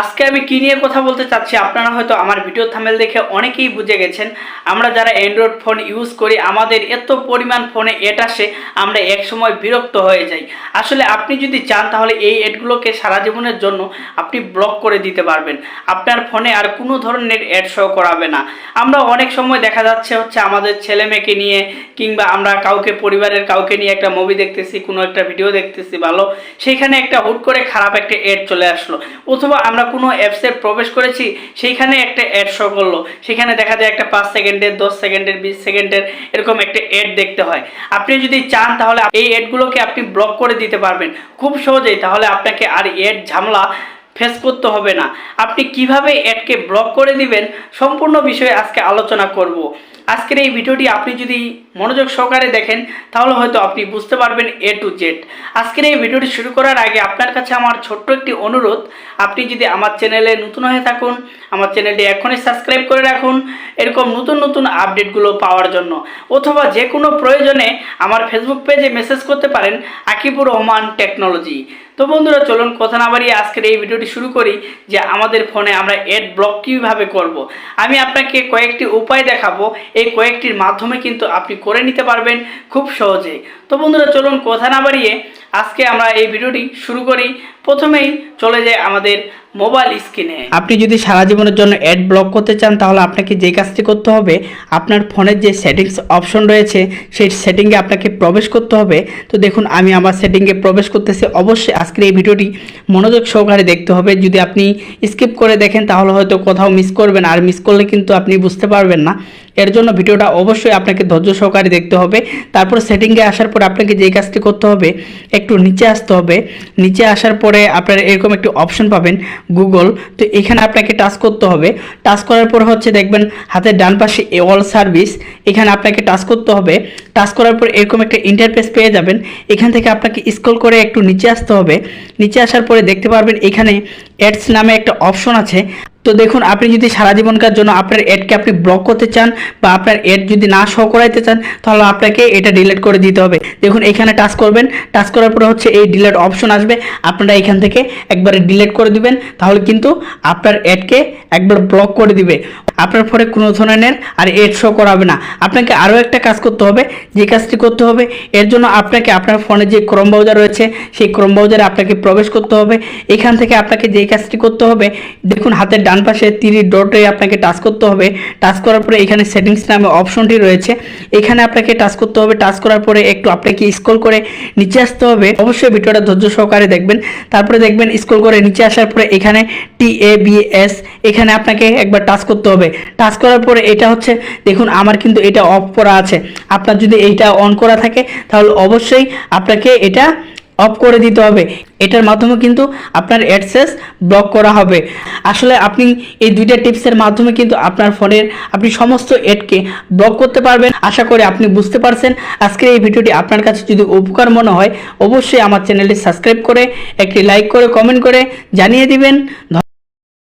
আজকে আমি কি নিয়ে কথা বলতে চাচ্ছি আপনারা হয়তো আমার ভিডিও থামেল দেখে অনেকেই বুঝে গেছেন। আমরা যারা অ্যান্ড্রয়েড ফোন ইউজ করি, আমাদের এত পরিমাণ ফোনে এড আসে, আমরা এক সময় বিরক্ত হয়ে যাই। আসলে আপনি যদি চান, তাহলে এই এডগুলোকে সারা জীবনের জন্য আপনি ব্লক করে দিতে পারবেন। আপনার ফোনে আর কোনো ধরনের অ্যাড শো করাবে না। আমরা অনেক সময় দেখা যাচ্ছে হচ্ছে আমাদের ছেলে মেয়েকে নিয়ে, কিংবা আমরা কাউকে, পরিবারের কাউকে নিয়ে একটা মুভি দেখতেছি, কোনো একটা ভিডিও দেখতেছি ভালো সেইখানে একটা হুট করে খারাপ একটা অ্যাড চলে আসলো। অথবা আমরা কোনো অ্যাপসে প্রবেশ করেছি, সেইখানে একটা অ্যাড শো করল। সেখানে দেখা যায় একটা পাঁচ সেকেন্ডের, দশ সেকেন্ডের, বিশ সেকেন্ডের এরকম একটা অ্যাড দেখতে হয়। আপনি যদি চান তাহলে এই অ্যাডগুলোকে আপনি ব্লক করে দিতে পারবেন। খুব সহজেই, তাহলে আপনাকে আর অ্যাড ঝামেলা ফেস করতে হবে না। আপনি কীভাবে অ্যাডকে ব্লক করে দিবেন, সম্পূর্ণ বিষয়ে আজকে আলোচনা করব। আজকের এই ভিডিওটি আপনি যদি মনোযোগ সহকারে দেখেন, তাহলে হয়তো আপনি বুঝতে পারবেন এ টু জেড আজকের এই ভিডিওটি শুরু করার আগে আপনার কাছে আমার ছোট্ট একটি অনুরোধ। আপনি যদি আমার চ্যানেলে নতুন হয়ে থাকুন, আমার চ্যানেলটি এখনই সাবস্ক্রাইব করে রাখুন, এরকম নতুন নতুন আপডেটগুলো পাওয়ার জন্য। অথবা যে কোনো প্রয়োজনে আমার ফেসবুক পেজে মেসেজ করতে পারেন, আকিবুর রহমান টেকনোলজি। তো বন্ধুরা, চলুন কথা না বাড়িয়ে আজকের এই ভিডিওটি শুরু করি যে আমাদের ফোনে আমরা এড ব্লক কীভাবে করব। আমি আপনাকে কয়েকটি উপায় দেখাবো এই কয়েকটির মাধ্যমে কিন্তু আপনি করে নিতে পারবেন খুব সহজে তো বন্ধুরা, চলুন কথা না বাড়িয়ে আজকে আমরা এই ভিডিওটি শুরু করি। প্রথমেই চলে যায় আমাদের মোবাইল স্ক্রিনে আপনি যদি সারা জীবনের জন্য অ্যাড ব্লক করতে চান, তাহলে আপনাকে যে কাজটি করতে হবে, আপনার ফোনের যে সেটিংস অপশন রয়েছে, সেই সেটিংয়ে আপনাকে প্রবেশ করতে হবে। তো দেখুন, আমি আমার সেটিংয়ে প্রবেশ করতেছি। অবশ্যই আজকের এই ভিডিওটি মনোযোগ সহকারে দেখতে হবে। যদি আপনি স্কিপ করে দেখেন, তাহলে হয়তো কোথাও মিস করবেন। আর মিস করলে কিন্তু আপনি বুঝতে পারবেন না। এর জন্য ভিডিওটা অবশ্যই আপনাকে ধৈর্য সহকারে দেখতে হবে। তারপর সেটিংয়ে আসার পর আপনাকে যেই কাজটি করতে হবে, একটু নিচে আসতে হবে। নিচে আসার পরে আপনারা এরকম একটি অপশন পাবেন গুগল তো এখানে আপনাকে টাচ করতে হবে। টাচ করার পর হচ্ছে দেখবেন হাতের ডান পাশে এ অল সার্ভিস এখানে আপনাকে টাচ করতে হবে। টাচ করার পর এরকম একটা ইন্টারফেস পেয়ে যাবেন। এখান থেকে আপনাকে স্ক্রল করে একটু নিচে আসতে হবে। নিচে আসার পরে দেখতে পারবেন এখানে অ্যাডস নামে একটা অপশন আছে। তো দেখুন, আপনি যদি সারা জীবনকার জন্য আপনার অ্যাডকে আপনি ব্লক করতে চান বা আপনার অ্যাড যদি না শো করাইতে চান, তাহলে আপনাকে এটা ডিলেট করে দিতে হবে। দেখুন, এখানে টাচ করবেন। টাচ করার পরে হচ্ছে এই ডিলেট অপশন আসবে। আপনারা এখান থেকে একবারে ডিলেট করে দিবেন। তাহলে কিন্তু আপনার অ্যাডকে একবার ব্লক করে দিবে। আপনার ফোনে কোনো ধরনের আর এড শো করাবে না। আপনাকে আরও একটা কাজ করতে হবে। যে কাজটি করতে হবে, এর জন্য আপনাকে আপনার ফোনে যে ক্রম ব্রাউজার রয়েছে, সেই ক্রম ব্রাউজারে আপনাকে প্রবেশ করতে হবে। এখান থেকে আপনাকে যেই কাজটি করতে হবে, দেখুন হাতের ডান পাশে তিরি ডটে আপনাকে টাচ করতে হবে। টাচ করার পরে এখানে সেটিংস নামে অপশনটি রয়েছে। এখানে আপনাকে টাচ করতে হবে। টাচ করার পরে একটু আপনাকে স্ক্রল করে নিচে আসতে হবে। অবশ্যই ভিডিওটা ধৈর্য সহকারে দেখবেন। তারপরে দেখবেন স্ক্রল করে নিচে আসার পরে এখানে টি এ বি এস এখানে আপনাকে একবার টাচ করতে হবে। টাচ করার পরে এটা হচ্ছে, দেখুন, আমার কিন্তু এটা অফ করা আছে। আপনার যদি এইটা অন করা থাকে, তাহলে অবশ্যই আপনাকে এটা অফ করে দিতে হবে। এটার মাধ্যমে কিন্তু আপনার অ্যাডসেস ব্লক করা হবে। আসলে আপনি এই দুইটা টিপসের মাধ্যমে কিন্তু আপনার ফোনের আপনি সমস্ত অ্যাডকে ব্লক করতে পারবেন। আশা করি আপনি বুঝতে পারছেন। আজকের এই ভিডিওটি আপনার কাছে যদি উপকার মনে হয়, অবশ্যই আমার চ্যানেলটি সাবস্ক্রাইব করে, একটি লাইক করে কমেন্ট করে জানিয়ে দিবেন।